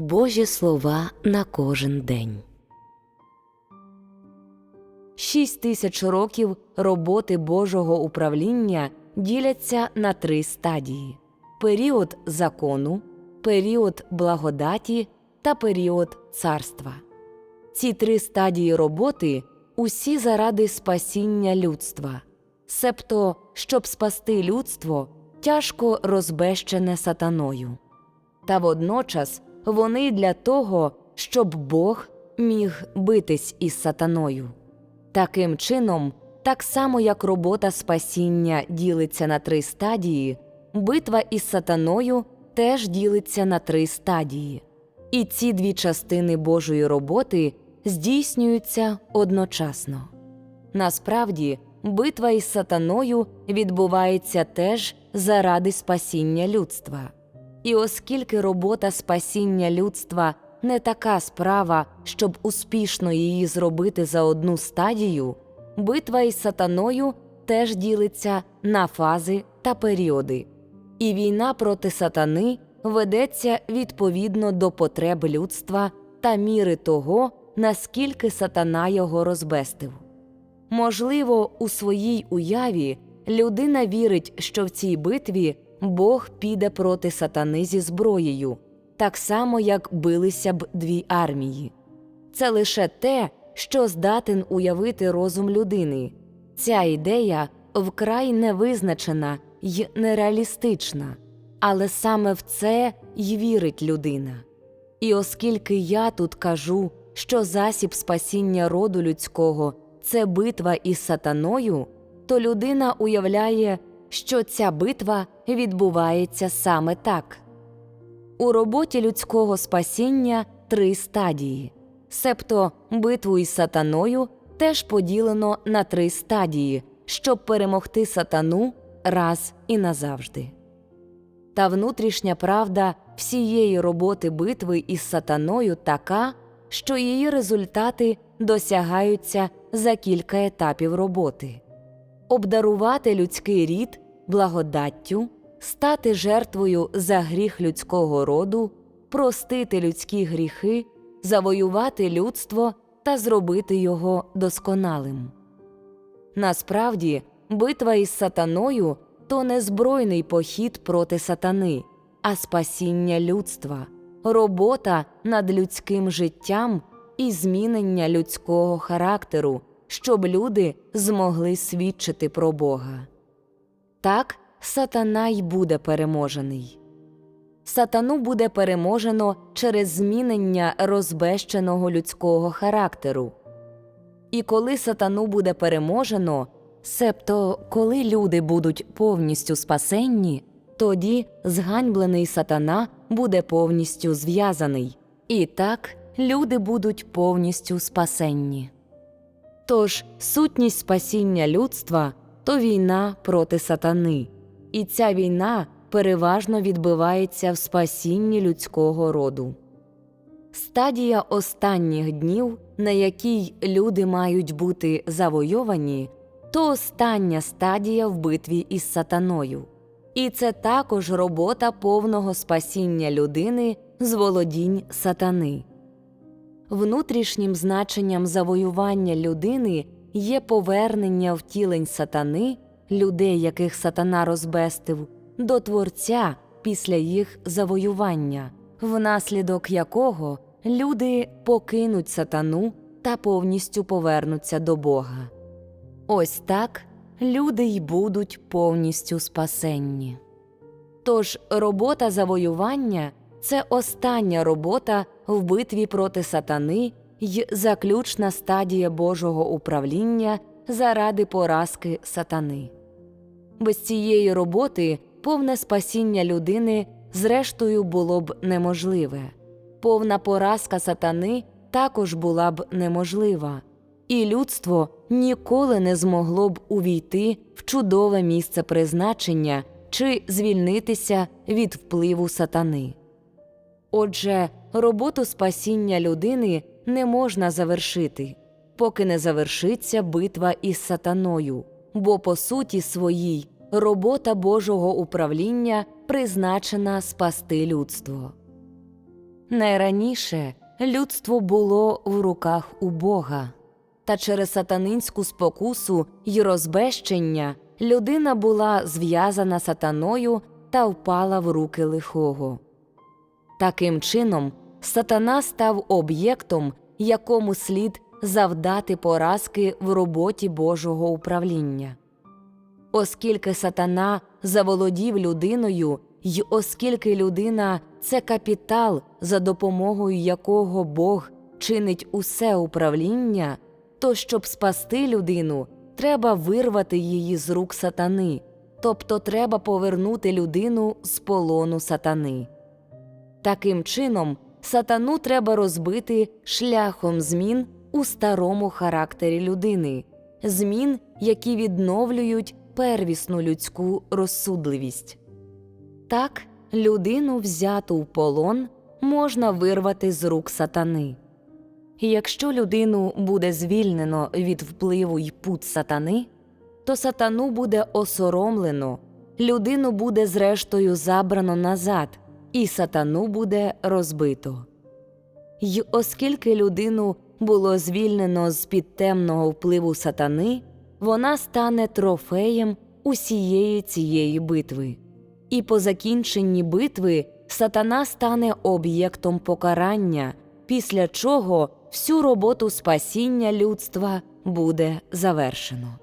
Божі слова на кожен день. Шість тисяч років роботи Божого управління діляться на три стадії: період закону, період благодаті та період царства. Ці три стадії роботи усі заради спасіння людства, себто, щоб спасти людство, тяжко розбещене сатаною. Та водночас вони для того, щоб Бог міг битись із сатаною. Таким чином, так само як робота спасіння ділиться на три стадії, битва із сатаною теж ділиться на три стадії. І ці дві частини Божої роботи здійснюються одночасно. Насправді, битва із сатаною відбувається теж заради спасіння людства. І оскільки робота спасіння людства не така справа, щоб успішно її зробити за одну стадію, битва із сатаною теж ділиться на фази та періоди, і війна проти сатани ведеться відповідно до потреб людства та міри того, наскільки сатана його розбестив. Можливо, у своїй уяві людина вірить, що в цій битві Бог піде проти сатани зі зброєю, так само як билися б дві армії. Це лише те, що здатен уявити розум людини. Ця ідея вкрай невизначена й нереалістична, але саме в це й вірить людина. І оскільки я тут кажу, що засіб спасіння роду людського це битва із сатаною, то людина уявляє, що ця битва відбувається саме так. У роботі людського спасіння три стадії, себто битву із сатаною теж поділено на три стадії, щоб перемогти сатану раз і назавжди. Та внутрішня правда всієї роботи битви із сатаною така, що її результати досягаються за кілька етапів роботи обдарувати людський рід благодаттю, стати жертвою за гріх людського роду, простити людські гріхи, завоювати людство та зробити його досконалим. Насправді, битва із сатаною то не збройний похід проти сатани, а спасіння людства, робота над людським життям і змінення людського характеру, щоб люди змогли свідчити про Бога. Так сатана й буде переможений. Сатану буде переможено через змінення розбещеного людського характеру. І коли сатану буде переможено, себто коли люди будуть повністю спасенні, тоді зганьблений сатана буде повністю зв'язаний, і так люди будуть повністю спасенні. Тож сутність спасіння людства то війна проти сатани, і ця війна переважно відбивається в спасінні людського роду. Стадія останніх днів, на якій люди мають бути завойовані, то остання стадія в битві із сатаною, і це також робота повного спасіння людини з володінь сатани. Внутрішнім значенням завоювання людини є повернення втілень сатани, людей, яких сатана розбестив, до Творця після їх завоювання, внаслідок якого люди покинуть сатану та повністю повернуться до Бога. Ось так люди й будуть повністю спасенні. Тож робота завоювання це остання робота в битві проти сатани й заключна стадія Божого управління заради поразки сатани. Без цієї роботи повне спасіння людини зрештою було б неможливе, повна поразка сатани також була б неможлива, і людство ніколи не змогло б увійти в чудове місце призначення чи звільнитися від впливу сатани. Отже, роботу спасіння людини не можна завершити, поки не завершиться битва із сатаною, бо по суті своїй робота Божого управління призначена спасти людство. Найраніше людство було в руках у Бога, та через сатанинську спокусу й розбещення людина була зв'язана сатаною та впала в руки лихого. Таким чином, сатана став об'єктом, якому слід завдати поразки в роботі Божого управління. Оскільки сатана заволодів людиною, й оскільки людина це капітал, за допомогою якого Бог чинить усе управління, то щоб спасти людину, треба вирвати її з рук сатани, тобто треба повернути людину з полону сатани. Таким чином, сатану треба розбити шляхом змін у старому характері людини, змін, які відновлюють первісну людську розсудливість. Так, людину, взяту в полон, можна вирвати з рук сатани. Якщо людину буде звільнено від впливу й пут сатани, то сатану буде осоромлено, людину буде зрештою забрано назад, і сатану буде розбито. Й оскільки людину було звільнено з під темного впливу сатани, вона стане трофеєм усієї цієї битви. І по закінченні битви сатана стане об'єктом покарання, після чого всю роботу спасіння людства буде завершено.